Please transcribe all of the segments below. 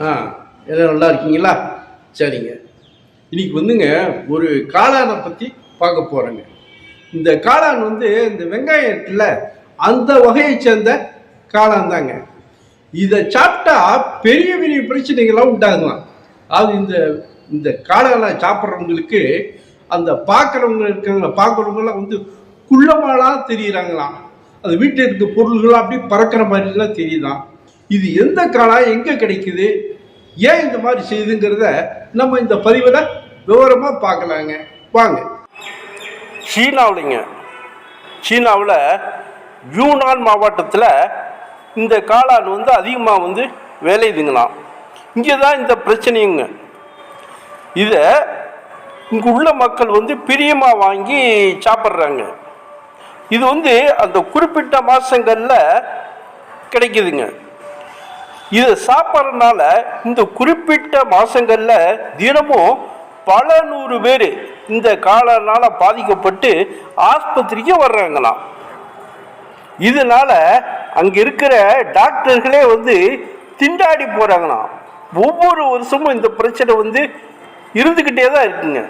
ஆ எல்லாம் நல்லா இருக்கீங்களா? சரிங்க. இன்னைக்கு வந்துங்க ஒரு காளானை பற்றி பார்க்க போகிறேங்க இந்த காளான் வந்து இந்த வெங்காயம் இருக்குல்ல அந்த வகையை சேர்ந்த காளான் தாங்க. இதை சாப்பிட்டா பெரிய பெரிய பிரச்சனைகள்லாம் உண்டாகலாம் அது இந்த இந்த காளானை சாப்பிட்றவங்களுக்கு அந்த பார்க்குறவங்க இருக்காங்களா பார்க்குறவங்களாம் வந்து குள்ளமாலாம் தெரியுறாங்களாம். அது வீட்டில் இருக்க பொருள்கள்லாம் அப்படியே பறக்கிற மாதிரிலாம் தெரியுதான் இது எந்த காளான்? எங்கே கிடைக்குது? ஏன் இந்த மாதிரி செய்யுதுங்கிறத நம்ம இந்த பதிவில் விவரமாக பார்க்கலாங்க. வாங்க. சீனாவிலைங்க. சீனாவில் யூனான் மாவட்டத்தில் இந்த காளான் வந்து அதிகமாக வந்து வேலையுதுங்களாம் இங்கே தான் இந்த பிரச்சனையுங்க இதை இங்கே உள்ள மக்கள் வந்து பிரியமாக வாங்கி சாப்பிட்றாங்க. இது வந்து அந்த குறிப்பிட்ட மாதங்களில் கிடைக்குதுங்க. இதை சாப்பிட்றதுனால இந்த குறிப்பிட்ட மாதங்களில் தினமும் பல நூறு பேர் இந்த காலனால் பாதிக்கப்பட்டு ஆஸ்பத்திரிக்கு வர்றாங்களாம். இதனால் அங்கே இருக்கிற டாக்டர்களே வந்து திண்டாடி போகிறாங்களாம் ஒவ்வொரு வருஷமும் இந்த பிரச்சனை வந்து இருந்துக்கிட்டே தான் இருக்குங்க.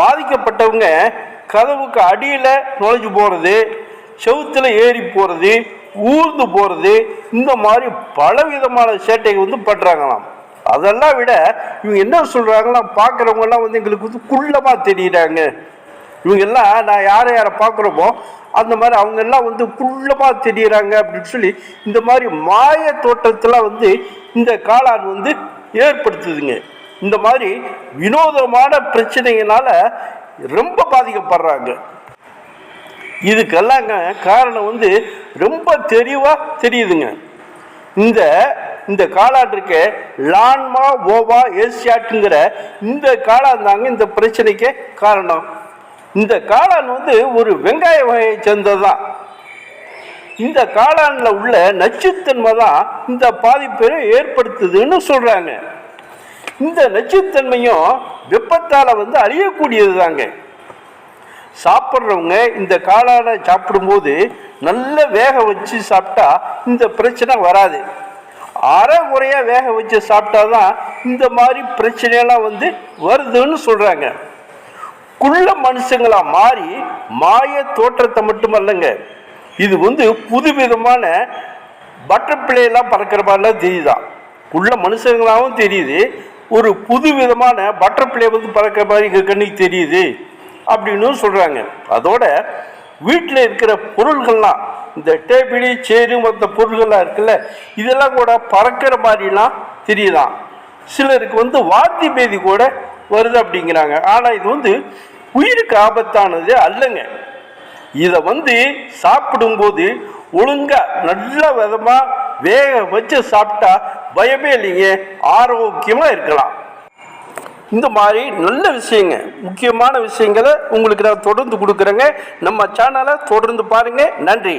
பாதிக்கப்பட்டவங்க கதவுக்கு அடியில் நுழைஞ்சு போகிறது செவுத்தில் ஏறி போகிறது ஊர்ந்து போகிறது இந்த மாதிரி பலவிதமான சேட்டைகள் வந்து பண்ணுறாங்களாம் அதெல்லாம் விட இவங்க என்ன சொல்கிறாங்கன்னா பார்க்குறவங்கெல்லாம் வந்து எங்களுக்கு வந்து குள்ளமாக தெரியுறாங்க. இவங்கெல்லாம் நான் யாரை யாரை பார்க்குறோமோ அந்த மாதிரி அவங்கெல்லாம் வந்து குள்ளமாக தெரியுறாங்க அப்படின்னு சொல்லி இந்த மாதிரி மாய தோற்றத்தில் வந்து இந்த காளான் வந்து ஏற்படுத்துதுங்க. இந்த மாதிரி வினோதமான பிரச்சனைகளால ரொம்ப பாதிக்கப்படுறாங்க. இதுக்கெல்லாங்க காரணம் வந்து ரொம்ப தெளிவாக தெரியுதுங்க. இந்த இந்த காளான் லான்மா ஓவா ஏசியாட்டுங்கிற இந்த காளான் தாங்க இந்த பிரச்சனைக்கு காரணம். இந்த காளான் வந்து ஒரு வெங்காய வகையை சேர்ந்தது தான் இந்த காளானில் உள்ள நச்சுத்தன்மை தான் இந்த பாதிப்பை ஏற்படுத்துதுன்னு சொல்கிறாங்க இந்த நச்சுத்தன்மையும் வெப்பத்தால் வந்து அழியக்கூடியது தாங்க சாப்பிட்றவங்க இந்த காளானை சாப்பிடும்போது நல்ல வேக வச்சு சாப்பிட்டா இந்த பிரச்சனை வராது. அரை குறையாக வேக வச்சு சாப்பிட்டா தான் இந்த மாதிரி பிரச்சனையெல்லாம் வந்து வருதுன்னு சொல்கிறாங்க குள்ள மனுஷங்களாக மாறி மாய தோற்றத்தை மட்டுமல்லங்க. இது வந்து புதுவிதமான பட்டர்ஃப்ளைலாம் பறக்கிற மாதிரிலாம் தெரியுதான் உள்ள மனுஷங்களாகவும் தெரியுது. ஒரு புது விதமான பட்டர்ஃப்ளை வந்து பறக்கிற மாதிரி எங்கள் கண்ணுக்கு தெரியுது. அப்படின்னு சொல்கிறாங்க அதோட வீட்டில் இருக்கிற பொருள்கள்லாம் இந்த டேபிளி சேரு மற்ற பொருள்கள்லாம் இருக்குல்ல இதெல்லாம் கூட பறக்கிற மாதிரிலாம் தெரியுதான். சிலருக்கு வந்து வாந்தி பேதி கூட வருது அப்படிங்கிறாங்க. ஆனால் இது வந்து உயிருக்கு ஆபத்தானது அல்லங்க. இதை வந்து சாப்பிடும்போது ஒழுங்காக நல்ல விதமாக வேக வச்சு சாப்பிட்டா பயமே இல்லைங்க. ஆரோக்கியமாக இருக்கலாம். இந்த மாதிரி நல்ல விஷயங்க முக்கியமான விஷயங்களை உங்களுக்கு நான் தொடர்ந்து கொடுக்குறேங்க. நம்ம சேனலை தொடர்ந்து பாருங்கள் நன்றி.